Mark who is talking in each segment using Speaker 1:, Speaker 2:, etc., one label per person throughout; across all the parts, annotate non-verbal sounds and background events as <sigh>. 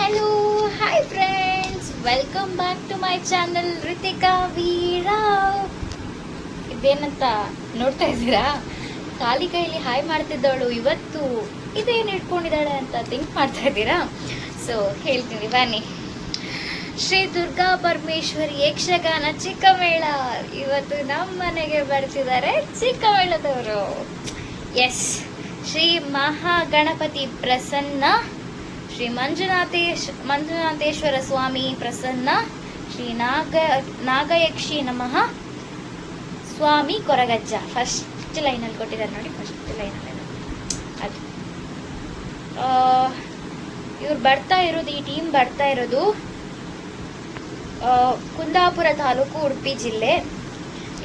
Speaker 1: Hello hi friends welcome back to my channel Ritika Veera ಇದೇನಂತ ನೋಡ್ತಾ ಇದ್ದೀರಾ? ಖಾಲಿ ಕೈಲಿ ಹಾಯ್ ಮಾಡ್ತಿದ್ದವಳು ಇವತ್ತು. ಇದೇನು ಇಟ್ಕೊಂಡಿದ್ದಾಳೆ ಅಂತ ಥಿಂಕ್ ಮಾಡ್ತಾ ಇದ್ದೀರಾ? ಸೊ ಹೇಳ್ತೀನಿ, ಬನ್ನಿ. ಶ್ರೀ ದುರ್ಗಾ ಪರಮೇಶ್ವರಿ ಯಕ್ಷಗಾನ ಚಿಕ್ಕಮೇಳ. ಇವತ್ತು ನಮ್ಮ ಮನೆಗೆ ಬರ್ತಿದ್ದಾರೆ ಚಿಕ್ಕಮೇಳದವರು ಎಸ್ ಶ್ರೀ ಮಹಾಗಣಪತಿ ಪ್ರಸನ್ನ ಶ್ರೀ ಮಂಜುನಾಥೇಶ್, ಮಂಜುನಾಥೇಶ್ವರ ಸ್ವಾಮಿ ಪ್ರಸನ್ನ, ಶ್ರೀ ನಾಗ, ನಾಗಯಕ್ಷಿ ನಮಃ. ಸ್ವಾಮಿ ಕೊರಗಜ್ಜ. ಫಸ್ಟ್ ಲೈನಲ್ಲಿ ಕೊಟ್ಟಿದ್ದಾರೆ ನೋಡಿ ಫಸ್ಟ್ ಲೈನಲ್ಲಿ ಅದು. ಇವ್ರು ಬರ್ತಾ ಇರೋದು, ಈ ಟೀಮ್ ಬರ್ತಾ ಇರೋದು ಕುಂದಾಪುರ ತಾಲೂಕು, ಉಡುಪಿ ಜಿಲ್ಲೆ.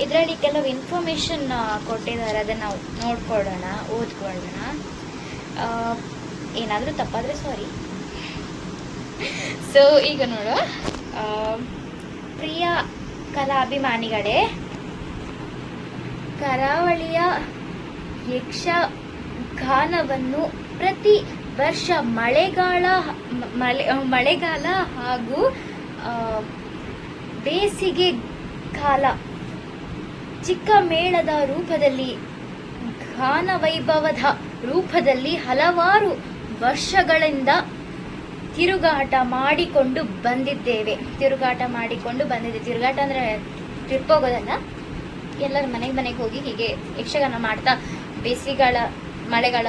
Speaker 1: ಇದರಲ್ಲಿ ಕೆಲವು ಇನ್ಫಾರ್ಮೇಶನ್ ಕೊಟ್ಟಿದ್ದಾರೆ. ಅದನ್ನ ನಾವು ನೋಡ್ಕೊಳ್ಳೋಣ, ಓದ್ಕೊಳ್ಳೋಣ. ಏನಾದರೂ ತಪ್ಪಾದರೆ ಸಾರಿ <laughs> ಸೊ ಈಗ ನೋಡು. ಪ್ರಿಯ ಕಲಾಭಿಮಾನಿಗಳೇ ಕರಾವಳಿಯ ಯಕ್ಷಗಾನವನ್ನು ಪ್ರತಿ ವರ್ಷ ಮಳೆಗಾಲ, ಮಳೆ, ಮಳೆಗಾಲ ಹಾಗೂ ಬೇಸಿಗೆ ಕಾಲ ಚಿಕ್ಕ ಮೇಳದ ರೂಪದಲ್ಲಿ ಗಾನ ವೈಭವದ ರೂಪದಲ್ಲಿ ಹಲವಾರು ವರ್ಷಗಳಿಂದ ತಿರುಗಾಟ ಮಾಡಿಕೊಂಡು ಬಂದಿದ್ದೇವೆ. ತಿರುಗಾಟ ಮಾಡಿಕೊಂಡು ಬಂದಿದ್ದೆ. ತಿರುಗಾಟ ಅಂದ್ರೆ ಟ್ರಿಪ್ ಹೋಗೋದಲ್ಲ ಎಲ್ಲರ ಮನೆಗೆ ಮನೆಗೆ ಹೋಗಿ ಹೀಗೆ ಯಕ್ಷಗಾನ ಮಾಡ್ತಾ ಬೇಸಿಗೆಗಾಲ ಮಳೆಗಾಲ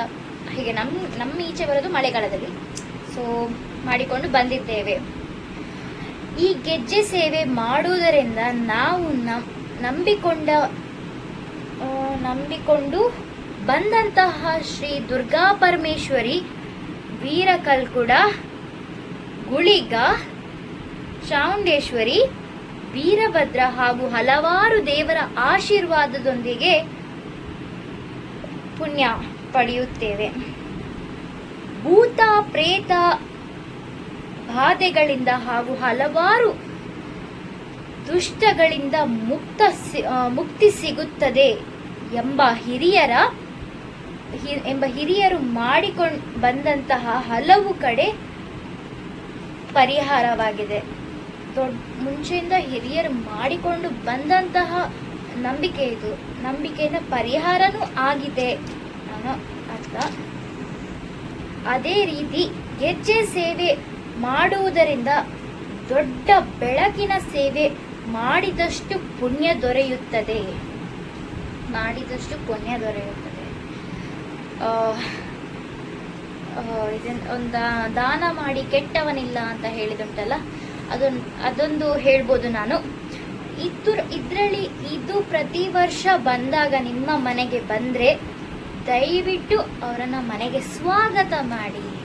Speaker 1: ಹೀಗೆ ನಮ್ಮ ನಮ್ಮ ಈಚೆ ಬರೋದು ಮಳೆಗಾಲದಲ್ಲಿ. ಸೊ ಮಾಡಿಕೊಂಡು ಬಂದಿದ್ದೇವೆ. ಈ ಗೆಜ್ಜೆ ಸೇವೆ ಮಾಡುವುದರಿಂದ ನಾವು ನಂಬಿಕೊಂಡ ನಂಬಿಕೊಂಡು ಬಂದಂತಹ ಶ್ರೀ ದುರ್ಗಾ ಪರಮೇಶ್ವರಿ ವೀರಕಲ್ಕುಡ ಗುಳಿಗ ಚಾಮುಂಡೇಶ್ವರಿ ವೀರಭದ್ರ ಹಾಗೂ ಹಲವಾರು ದೇವರ ಆಶೀರ್ವಾದದೊಂದಿಗೆ ಪುಣ್ಯ ಪಡೆಯುತ್ತೇವೆ. ಭೂತ, ಪ್ರೇತ ಬಾಧೆಗಳಿಂದ ಹಾಗೂ ಹಲವಾರು ದುಷ್ಟಗಳಿಂದ ಮುಕ್ತ ಮುಕ್ತಿ ಸಿಗುತ್ತದೆ ಎಂಬ ಹಿರಿಯರ ಎಂಬ ಹಿರಿಯರು ಮಾಡಿಕೊಂಡು ಬಂದಂತಹ ಹಲವು ಕಡೆ ಪರಿಹಾರವಾಗಿದೆ. ದೊಡ್ಡ ಮುಂಚೆಯಿಂದ ಹಿರಿಯರು ಮಾಡಿಕೊಂಡು ಬಂದಂತಹ ನಂಬಿಕೆ ಇದು. ನಂಬಿಕೆಯಿಂದ ಪರಿಹಾರನೂ ಆಗಿದೆ. ಅನ್ನೋ ಅರ್ಥ? ಅದೇ ರೀತಿ ಗೆಜ್ಜೆ ಸೇವೆ ಮಾಡುವುದರಿಂದ ದೊಡ್ಡ ಬೆಳಕಿನ ಸೇವೆ ಮಾಡಿದಷ್ಟು ಪುಣ್ಯ ದೊರೆಯುತ್ತದೆ. ಮಾಡಿದಷ್ಟು ಪುಣ್ಯ ದೊರೆಯುತ್ತದೆ. ಆ, ಒಂದು ದಾನ ಮಾಡಿ ಕೆಟ್ಟವನಿಲ್ಲ ಅಂತ ಹೇಳಿದುಂಟಲ್ಲ ಅದೊಂದು ಅದೊಂದು ಹೇಳ್ಬೋದು ನಾನು. ಇದ್ರ ಇದರಲ್ಲಿ ಇದು ಪ್ರತಿ ವರ್ಷ ಬಂದಾಗ ನಿಮ್ಮ ಮನೆಗೆ ಬಂದರೆ ದಯವಿಟ್ಟು ಅವರನ್ನ ಮನೆಗೆ ಸ್ವಾಗತ ಮಾಡಿ.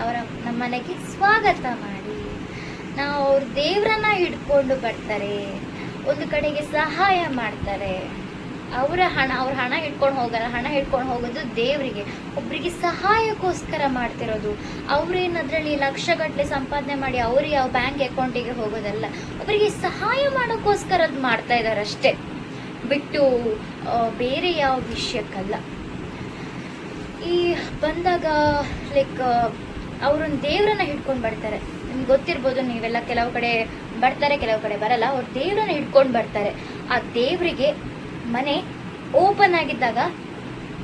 Speaker 1: ಅವರ, ನಮ್ಮ ಮನೆಗೆ ಸ್ವಾಗತ ಮಾಡಿ. ನಾವು ಅವ್ರ ದೇವ್ರನ್ನ ಹಿಡ್ಕೊಂಡು ಬರ್ತಾರೆ. ಒಂದು ಕಡೆಗೆ ಸಹಾಯ ಮಾಡ್ತಾರೆ. ಅವರ ಹಣ, ಅವ್ರ ಹಣ ಹಿಡ್ಕೊಂಡು ಹೋಗಲ್ಲ. ಹಣ ಹಿಡ್ಕೊಂಡು ಹೋಗೋದು ದೇವರಿಗೆ. ಒಬ್ಬರಿಗೆ ಸಹಾಯಕ್ಕೋಸ್ಕರ ಮಾಡ್ತಿರೋದು. ಅವ್ರೇನು ಅದರಲ್ಲಿ ಲಕ್ಷಗಟ್ಟಲೆ ಸಂಪಾದನೆ ಮಾಡಿ ಅವ್ರ ಯಾವ ಬ್ಯಾಂಕ್ ಅಕೌಂಟಿಗೆ ಹೋಗೋದಲ್ಲ. ಒಬ್ಬರಿಗೆ ಸಹಾಯ ಮಾಡೋಕ್ಕೋಸ್ಕರ ಅದು ಮಾಡ್ತಾ ಇದಾರೆ ಅಷ್ಟೇ. ಬಿಟ್ಟು ಬೇರೆ ಯಾವ ವಿಷಯಕ್ಕಲ್ಲ. ಈ ಬಂದಾಗ ಲೈಕ್ ಅವ್ರನ್ನ ದೇವ್ರನ್ನ ಹಿಡ್ಕೊಂಡು ಬರ್ತಾರೆ. ನಿಮ್ಗೆ ಗೊತ್ತಿರ್ಬೋದು, ನೀವೆಲ್ಲ ಕೆಲವು ಕಡೆ ಬರ್ತಾರೆ, ಕೆಲವು ಕಡೆ ಬರಲ್ಲ. ಅವ್ರು ದೇವ್ರನ್ನ ಹಿಡ್ಕೊಂಡು ಬರ್ತಾರೆ. ಆ ದೇವರಿಗೆ ಮನೆ ಓಪನ್ ಆಗಿದ್ದಾಗ,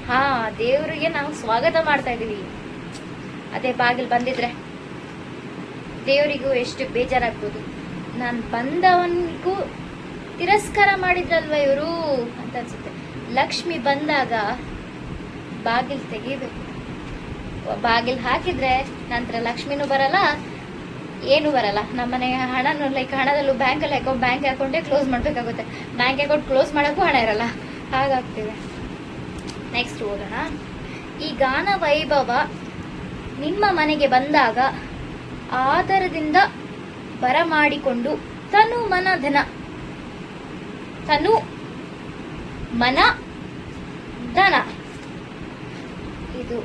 Speaker 1: ಹಾ, ದೇವರಿಗೆ ನಾವು ಸ್ವಾಗತ ಮಾಡ್ತಾ ಇದೀವಿ ಅದೇ ಬಾಗಿಲು ಬಂದಿದ್ರೆ ದೇವರಿಗೂ ಎಷ್ಟು ಬೇಜಾರಾಗ್ಬೋದು. ನಾನು ಬಂದವನಿಗೂ ತಿರಸ್ಕಾರ ಮಾಡಿದ್ರಲ್ವ ಇವರು ಅಂತ ಅನ್ಸುತ್ತೆ. ಲಕ್ಷ್ಮಿ ಬಂದಾಗ ಬಾಗಿಲು ತೆಗಿಬೇಕು. ಬಾಗಿಲು ಹಾಕಿದ್ರೆ ನಂತರ ಲಕ್ಷ್ಮಿನೂ ಬರಲ್ಲ ಏನು ಬರಲ್ಲ. ನಮ್ಮನೆ ಹಣನೂ ಲೈಕ್ ಹಣದಲ್ಲೂ ಬ್ಯಾಂಕಲ್ಲಿ ಅಕೌಂಟ್ ಬ್ಯಾಂಕ್ ಅಕೌಂಟೇ ಕ್ಲೋಸ್ ಮಾಡಬೇಕಾಗುತ್ತೆ. ಬ್ಯಾಂಕ್ ಅಕೌಂಟ್ ಕ್ಲೋಸ್ ಮಾಡೋಕ್ಕೂ ಹಣ ಇರಲ್ಲ. ಹಾಗಾಗ್ತಿದೆ. ನೆಕ್ಸ್ಟ್ ಹೋಗೋಣ. ಈ ಗಾನ ವೈಭವ ನಿಮ್ಮ ಮನೆಗೆ ಬಂದಾಗ ಆದರದಿಂದ ಬರಮಾಡಿಕೊಂಡು ತನು ಮನ ಧನ, ತನು ಮನ ಧನ. ಇದು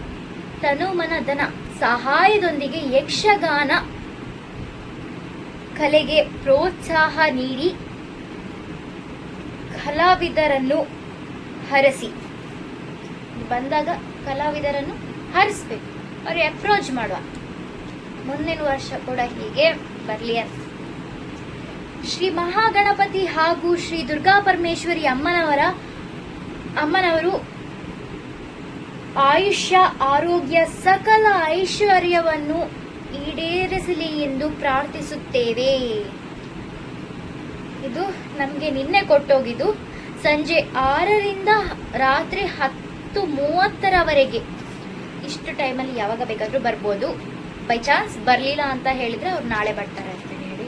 Speaker 1: ತನು ಮನ ಧನ. ಸಹಾಯದೊಂದಿಗೆ ಯಕ್ಷಗಾನ ಕಲೆಗೆ ಪ್ರೋತ್ಸಾಹ ನೀಡಿ ಕಲಾವಿದರನ್ನು ಹರಸಿ. ಬಂದಾಗ ಕಲಾವಿದರನ್ನು ಹರಿಸ್ಬೇಕು. ಅವ್ರಿಗೆ ಅಪ್ರೋಚ್ ಮಾಡುವ. ಮುಂದಿನ ವರ್ಷ ಕೂಡ ಹೀಗೆ ಬರಲಿ ಅಂತ. ಶ್ರೀ ಮಹಾಗಣಪತಿ ಹಾಗೂ ಶ್ರೀ ದುರ್ಗಾ ಪರಮೇಶ್ವರಿ ಅಮ್ಮನವರ, ಅಮ್ಮನವರು ಆಯುಷ್ಯ, ಆರೋಗ್ಯ, ಸಕಲ ಐಶ್ವರ್ಯವನ್ನು ಈಡೇರಿಸಲಿ ಎಂದು ಪ್ರಾರ್ಥಿಸುತ್ತೇವೆ. ಇದು ನಮಗೆ ನಿನ್ನೆ ಕೊಟ್ಟೋಗಿದ್ದು, ಸಂಜೆ ಆರರಿಂದ ರಾತ್ರಿ ಹತ್ತು ಮೂವತ್ತರವರೆಗೆ. ಇಷ್ಟು ಟೈಮಲ್ಲಿ ಯಾವಾಗ ಬೇಕಾದರೂ ಬರ್ಬೋದು. ಬೈ ಚಾನ್ಸ್ ಬರಲಿಲ್ಲ ಅಂತ ಹೇಳಿದರೆ ಅವ್ರು ನಾಳೆ ಬರ್ತಾರೆ ಅಂತ ಹೇಳಿ.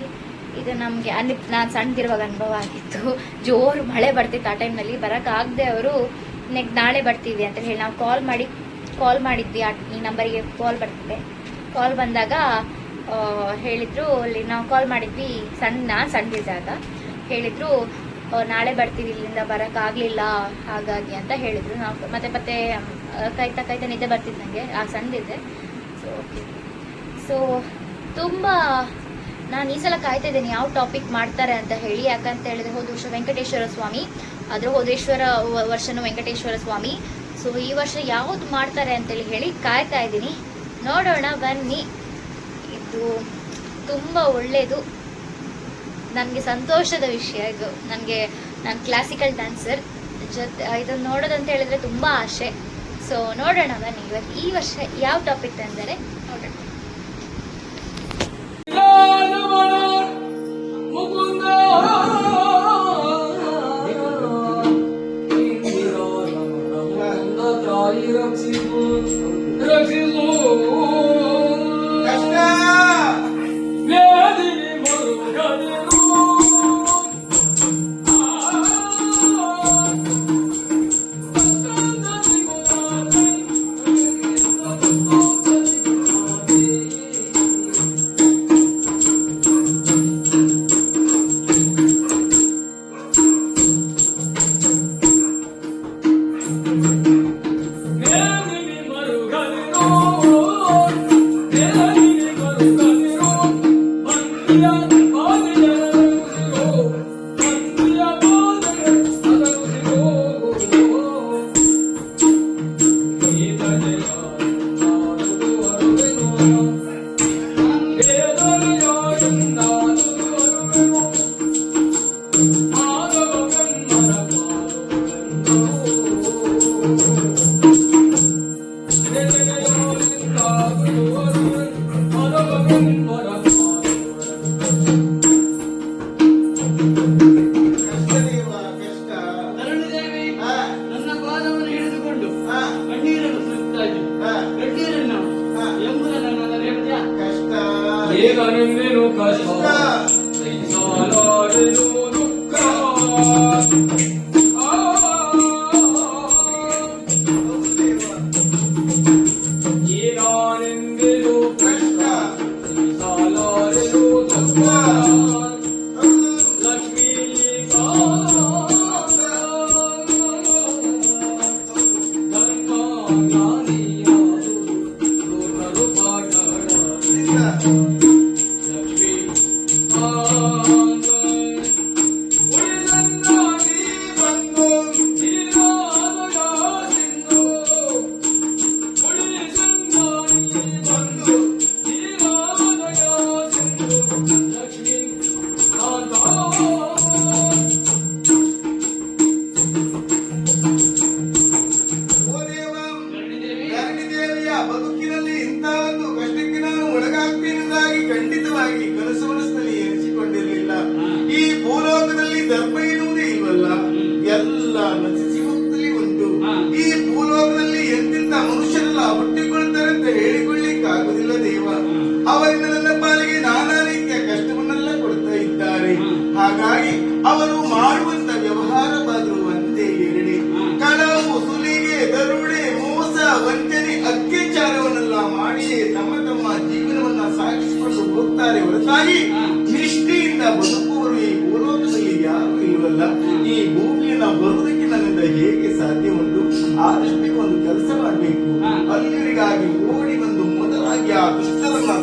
Speaker 1: ಇದು ನಮಗೆ ಅನಿ ನಾನು ಸಣ್ಣದಿರುವಾಗ ಅನುಭವ ಆಗಿತ್ತು. ಜೋರು ಮಳೆ ಬರ್ತಿತ್ತು ಆ ಟೈಮ್ನಲ್ಲಿ. ಬರೋಕ್ಕಾಗದೆ ಅವರು ನೆಕ್ ನಾಳೆ ಬರ್ತೀವಿ ಅಂತ ಹೇಳಿ ನಾವು ಕಾಲ್ ಮಾಡಿ ಕಾಲ್ ಮಾಡಿದ್ವಿ. ಆ ಈ ನಂಬರಿಗೆ ಕಾಲ್ ಬರ್ತಿದೆ. ಕಾಲ್ ಬಂದಾಗ ಹೇಳಿದ್ರು ಅಲ್ಲಿ ನಾವು ಕಾಲ್ ಮಾಡಿದ್ವಿ ಸಣ್ಣ ನಾನು ಸಣ್ಣದಿದ್ದಾಗ ಹೇಳಿದ್ರು ನಾಳೆ ಬರ್ತೀವಿ, ಇಲ್ಲಿಂದ ಬರೋಕ್ಕಾಗಲಿಲ್ಲ ಹಾಗಾಗಿ ಅಂತ ಹೇಳಿದ್ರು. ನಾವು ಮತ್ತೆ ಮತ್ತೆ ಕೈತಾ ಕಾಯ್ತಾ ನಿದ್ದೆ ಬರ್ತಿದ್ ನನಗೆ ಆ ಸಣ್ಣದಿದ್ದೆ ಸೊ ಓಕೆ ಸೊ ತುಂಬ ನಾನು ಈ ಸಲ ಕಾಯ್ತಾ ಇದ್ದೀನಿ ಯಾವ ಟಾಪಿಕ್ ಮಾಡ್ತಾರೆ ಅಂತ ಹೇಳಿ. ಯಾಕಂತ ಹೇಳಿದ್ರೆ, ಹೋದ ವರ್ಷ ವೆಂಕಟೇಶ್ವರ ಸ್ವಾಮಿ ಅದ್ರ ಹೋದೇಶ್ವರ ವರ್ಷನೂ ವೆಂಕಟೇಶ್ವರ ಸ್ವಾಮಿ. ಸೊ ಈ ವರ್ಷ ಯಾವ್ದು ಮಾಡ್ತಾರೆ ಅಂತೇಳಿ ಹೇಳಿ ಕಾಯ್ತಾ ಇದ್ದೀನಿ. ನೋಡೋಣ, ಬನ್ನಿ. ಇದು ತುಂಬ ಒಳ್ಳೆಯದು ನನಗೆ ಸಂತೋಷದ ವಿಷಯ ಇದು. ನನಗೆ ನಾನು ಕ್ಲಾಸಿಕಲ್ ಡ್ಯಾನ್ಸರ್ ಜೊತೆ ಇದನ್ನು ನೋಡೋದಂತ ಹೇಳಿದ್ರೆ ತುಂಬ ಆಸೆ. ಸೊ ನೋಡೋಣ, ಬನ್ನಿ. ಇವತ್ತು ಈ ವರ್ಷ ಯಾವ ಟಾಪಿಕ್ ತಂದರೆ ನೋಡೋಣ.
Speaker 2: thank mm -hmm. you you. ಮನಸ್ಸಿನಲ್ಲಿ ಎನಿಸಿಕೊಂಡಿರಲಿಲ್ಲ. ಈ ಭೂಲೋಕದಲ್ಲಿ ಧರ್ಮ ಇರುವುದೇ ಇಲ್ವಲ್ಲ, ಎಲ್ಲ ನಶಿಸಿ ಹೋಗ್ತಲೇ ಉಂಟು. ಈ ಭೂಲೋಕದಲ್ಲಿ ಎಂತಿಂತ ಮನುಷ್ಯರೆಲ್ಲ ಹುಟ್ಟಿಕೊಳ್ತಾರೆ ಅಂತ ಹೇಳಿಕೊಳ್ಳಿಕ್ಕಾಗುದಿಲ್ಲ ದೇವ. ಅವರಿಂದ ನನ್ನ ಪಾಲಿಗೆ ನಾನಾ ರೀತಿಯ ಕಷ್ಟವನ್ನೆಲ್ಲ ಕೊಡ್ತಾ ಇದ್ದಾರೆ. ಹಾಗಾಗಿ ಅವರು ಮಾಡುವಂತ ವ್ಯವಹಾರವಾದರೂ ಒಂದೇ ಎರಡೇ. ಕಳವು ಸುಲಿಗೆ, ದರುಡೆ, ಮೋಸ, ವಂಚನೆ ಹೋಗ್ತಾರೆ ಹೊರತಾಗಿ. ನಿಷ್ಠೆಯಿಂದ ಬದುಕುವರು ಈ ಭೂಲೋಕದಲ್ಲಿ ಯಾರು
Speaker 3: ಇರುವಲ್ಲ.
Speaker 2: ಈ ಭೂಮಿಯನ್ನ ಬರುವುದಕ್ಕೆ ನನ್ನಿಂದ ಹೇಗೆ ಸಾಧ್ಯ ಉಂಟು ಆದಷ್ಟು ಒಂದು ಕೆಲಸ ಮಾಡಬೇಕು ಅಲ್ಲಿಗಾಗಿ ಓಡಿ ಬಂದು ಮೊದಲಾಗಿ ಆ ದುಷ್ಟರನ್ನ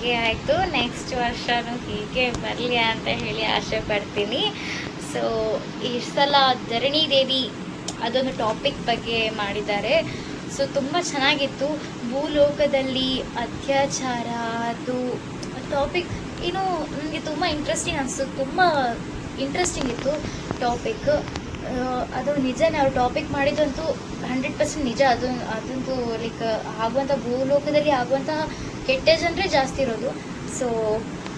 Speaker 1: ಹೋಗಿ ಆಯಿತು. ನೆಕ್ಸ್ಟ್ ವರ್ಷನೂ ಹೀಗೆ ಬರಲಿ ಅಂತ ಹೇಳಿ ಆಸೆ ಪಡ್ತೀನಿ. ಸೊ ಈ ಸಲ ಧರಣಿ ದೇವಿ ಅದೊಂದು ಟಾಪಿಕ್ ಬಗ್ಗೆ ಮಾಡಿದ್ದಾರೆ. ಸೊ ತುಂಬ ಚೆನ್ನಾಗಿತ್ತು. ಭೂಲೋಕದಲ್ಲಿ ಅತ್ಯಾಚಾರ, ಅದು ಟಾಪಿಕ್ ಏನು ನನಗೆ ತುಂಬ ಇಂಟ್ರೆಸ್ಟಿಂಗ್ ಅನಿಸ್ತು ತುಂಬ ಇಂಟ್ರೆಸ್ಟಿಂಗ್ ಇತ್ತು ಟಾಪಿಕ್ ಅದು ನಿಜನೇ ಅವ್ರು ಟಾಪಿಕ್ ಮಾಡಿದಂತೂ ಹಂಡ್ರೆಡ್ ಪರ್ಸೆಂಟ್ ನಿಜ. ಅದು ಅದಂತೂ ಲೈಕ್ ಆಗುವಂಥ ಭೂಲೋಕದಲ್ಲಿ ಆಗುವಂತಹ ಕೆಟ್ಟ ಜನರೇ ಜಾಸ್ತಿ ಇರೋದು. ಸೊ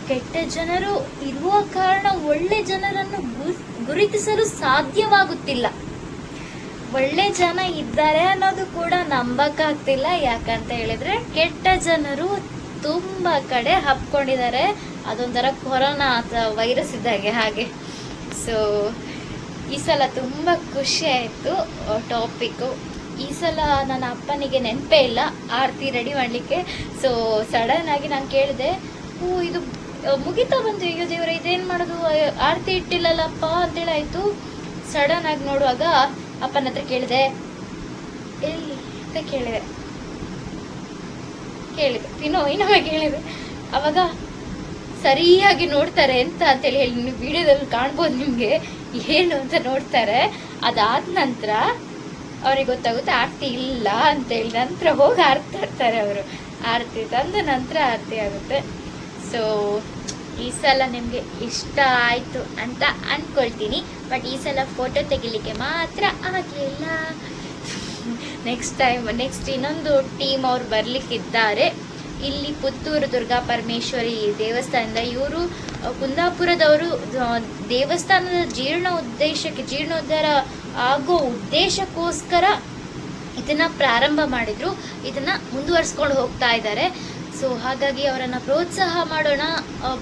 Speaker 1: ಕೆಟ್ಟ ಜನರು ಇರುವ ಕಾರಣ ಒಳ್ಳೆ ಜನರನ್ನು ಗುರುತಿಸಲು ಸಾಧ್ಯವಾಗುತ್ತಿಲ್ಲ. ಒಳ್ಳೆ ಜನ ಇದ್ದಾರೆ ಅನ್ನೋದು ಕೂಡ ನಂಬಕ್ಕಾಗ್ತಿಲ್ಲ. ಯಾಕಂತ ಹೇಳಿದ್ರೆ ಕೆಟ್ಟ ಜನರು ತುಂಬಾ ಕಡೆ ಹಬ್ಕೊಂಡಿದ್ದಾರೆ ಅದೊಂಥರ ಕೊರೋನಾ ಅಥವಾ ವೈರಸ್ ಇದ್ದಾಗೆ ಹಾಗೆ. ಸೊ ಈ ಸಲ ತುಂಬ ಖುಷಿ ಆಯಿತು ಟಾಪಿಕ್ಕು ಈ ಸಲ ನನ್ನ ಅಪ್ಪನಿಗೆ ನೆನಪೇ ಇಲ್ಲ, ಆರತಿ ರೆಡಿ ಮಾಡಲಿಕ್ಕೆ. ಸೊ ಸಡನ್ ಆಗಿ ನಾನು ಕೇಳಿದೆ ಹ್ಞೂ ಇದು ಮುಗಿತಾ ಬಂತು, ಅಯ್ಯೋ ದೇವ್ರೆ, ಇದೇನು ಮಾಡೋದು? ಆರತಿ ಇಟ್ಟಿಲ್ಲಲ್ಲಪ್ಪ ಅಂತೇಳಿ ಸಡನ್ ಆಗಿ ನೋಡುವಾಗ ಅಪ್ಪನ ಹತ್ರ ಕೇಳಿದೆ, ಎಲ್ಲಿ? ಅಂತ ಕೇಳಿದೆ. ಕೇಳಿದೆ. ಇನ್ನೋ ಇನ್ನೊಮ್ಮೆ ಕೇಳಿದೆ ಅವಾಗ, ಸರಿಯಾಗಿ ನೋಡ್ತಾರೆ ಅಂತ ಅಂತೇಳಿ ಹೇಳಿ ವಿಡಿಯೋದಲ್ಲಿ ಕಾಣ್ಬೋದು ನಿಮಗೆ, ಏನು ಅಂತ ನೋಡ್ತಾರೆ. ಅದಾದ ನಂತರ ಅವ್ರಿಗೆ ಗೊತ್ತಾಗುತ್ತೆ, ಆರತಿ ಇಲ್ಲ ಅಂತೇಳಿ ನಂತರ ಹೋಗಿ ಆರತಿ ತರ್ತಾರೆ ಅವರು. ಆರತಿ ತಂದ ನಂತರ ಆರತಿ ಆಗುತ್ತೆ. ಸೊ ಈ ಸಲ ನಿಮಗೆ ಇಷ್ಟ ಆಯಿತು ಅಂತ ಅಂದ್ಕೊಳ್ತೀನಿ ಬಟ್ ಈ ಸಲ ಫೋಟೋ ತೆಗಿಲಿಕ್ಕೆ ಮಾತ್ರ ಆಗಲಿಲ್ಲ. ನೆಕ್ಸ್ಟ್ ಟೈಮ್ ನೆಕ್ಸ್ಟ್ ಇನ್ನೊಂದು ಟೀಮ್ ಅವ್ರು ಬರ್ಲಿಕ್ಕಿದ್ದಾರೆ. ಇಲ್ಲಿ ಪುತ್ತೂರು ದುರ್ಗಾ ಪರಮೇಶ್ವರಿ ದೇವಸ್ಥಾನದ ಇವರು, ಕುಂದಾಪುರದವರು, ದೇವಸ್ಥಾನದ ಜೀರ್ಣ ಉದ್ದೇಶಕ್ಕೆ ಜೀರ್ಣೋದ್ಧಾರ ಆಗೋ ಉದ್ದೇಶಕ್ಕೋಸ್ಕರ ಇದನ್ನ ಪ್ರಾರಂಭ ಮಾಡಿದ್ರು. ಇದನ್ನ ಮುಂದುವರ್ಸ್ಕೊಂಡು ಹೋಗ್ತಾ ಇದ್ದಾರೆ. ಸೊ ಹಾಗಾಗಿ ಅವರನ್ನು ಪ್ರೋತ್ಸಾಹ ಮಾಡೋಣ.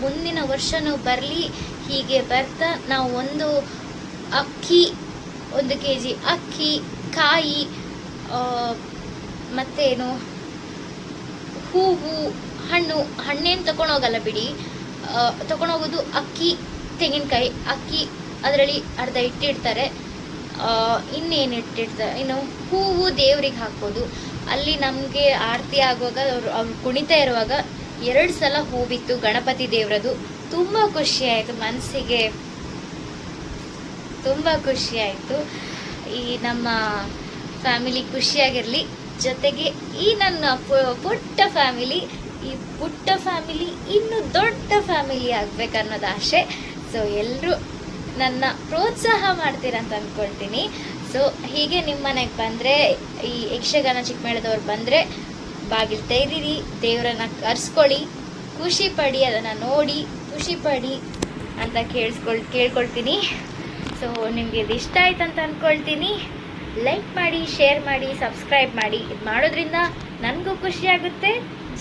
Speaker 1: ಮುಂದಿನ ವರ್ಷನೂ ಬರಲಿ. ಹೀಗೆ ಬರ್ತಾ ನಾವು ಒಂದು ಅಕ್ಕಿ, ಒಂದು ಕೆ ಜಿ ಅಕ್ಕಿ, ಕಾಯಿ ಮತ್ತೇನು, ಹೂವು, ಹಣ್ಣು, ಹಣ್ಣೇನು ತಗೊಂಡೋಗಲ್ಲ ಬಿಡಿ. ತಗೊಂಡೋಗೋದು ಅಕ್ಕಿ, ತೆಂಗಿನಕಾಯಿ. ಅಕ್ಕಿ ಅದರಲ್ಲಿ ಅರ್ಧ ಇಟ್ಟಿರ್ತಾರೆ. ಇನ್ನೇನು ಇಟ್ಟಿರ್ತಾರೆ ಇನ್ನು ಹೂವು ದೇವ್ರಿಗೆ ಹಾಕೋದು ಅಲ್ಲಿ ನಮಗೆ ಆರತಿ ಆಗುವಾಗ, ಅವರು, ಅವ್ರು ಕುಣಿತ ಇರುವಾಗ ಎರಡು ಸಲ ಹೂವಿತ್ತು, ಗಣಪತಿ ದೇವರದು. ತುಂಬ ಖುಷಿ ಆಯಿತು ಮನಸ್ಸಿಗೆ ತುಂಬ ಖುಷಿ ಆಯಿತು. ಈ ನಮ್ಮ ಫ್ಯಾಮಿಲಿ ಖುಷಿಯಾಗಿರಲಿ. ಜೊತೆಗೆ ಈ ನನ್ನ ಪುಟ್ಟ ಫ್ಯಾಮಿಲಿ, ಈ ಪುಟ್ಟ ಫ್ಯಾಮಿಲಿ ಇನ್ನು ದೊಡ್ಡ ಫ್ಯಾಮಿಲಿ ಆಗ್ಬೇಕನ್ನೋದು ಆಸೆ. ಸೊ ಎಲ್ಲರೂ ನನ್ನ ಪ್ರೋತ್ಸಾಹ ಮಾಡ್ತೀರಂತ ಅಂದ್ಕೊಳ್ತೀನಿ ಸೊ ಹೀಗೆ ನಿಮ್ಮ ಮನೆಗೆ ಬಂದರೆ, ಈ ಯಕ್ಷಗಾನ ಚಿಕ್ಕಮೇಳದವ್ರು ಬಂದರೆ ಬಾಗಿಲು ತೆರೀರಿ ದೇವರನ್ನ ಕರ್ಸ್ಕೊಳ್ಳಿ, ಖುಷಿ ಪಡಿ, ಅದನ್ನು ನೋಡಿ, ಖುಷಿ ಪಡಿ ಅಂತ ಕೇಳಿಸ್ಕೊಳ್, ಕೇಳ್ಕೊಳ್ತೀನಿ. ಸೊ ನಿಮಗೆ ಇದು ಇಷ್ಟ ಆಯ್ತು ಅಂತ ಅಂದ್ಕೊಳ್ತೀನಿ ಲೈಕ್ ಮಾಡಿ ಶೇರ್ ಮಾಡಿ ಸಬ್ಸ್ಕ್ರೈಬ್ ಮಾಡಿ, ಇದು ಮಾಡೋದ್ರಿಂದ ನನಗೂ ಖುಷಿಯಾಗುತ್ತೆ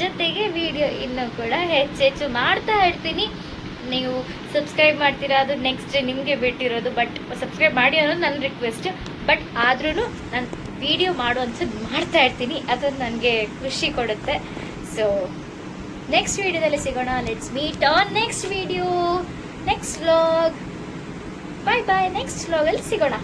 Speaker 1: ಜೊತೆಗೆ ವಿಡಿಯೋ ಇನ್ನೂ ಕೂಡ ಹೆಚ್ಚೆಚ್ಚು ಮಾಡ್ತಾ ಇರ್ತೀನಿ. ನೀವು ಸಬ್ಸ್ಕ್ರೈಬ್ ಮಾಡ್ತೀರಾ, ಅದು ನೆಕ್ಸ್ಟ್ ನಿಮಗೆ ಬಿಟ್ಟಿರೋದು ಬಟ್ ಸಬ್ಸ್ಕ್ರೈಬ್ ಮಾಡಿ ಅನ್ನೋದು ನನ್ನ ರಿಕ್ವೆಸ್ಟ್ ಬಟ್ ಆದ್ರೂ ನಾನು ವಿಡಿಯೋ ಮಾಡೋ ಅನ್ಸೋದು ಮಾಡ್ತಾ ಇರ್ತೀನಿ. ಅದೊಂದು ನನಗೆ ಖುಷಿ ಕೊಡುತ್ತೆ. ಸೊ ನೆಕ್ಸ್ಟ್ ವಿಡಿಯೋದಲ್ಲಿ ಸಿಗೋಣ. Let's meet on next video next vlog bye bye next ವ್ಲಾಗಲ್ಲಿ ಸಿಗೋಣ.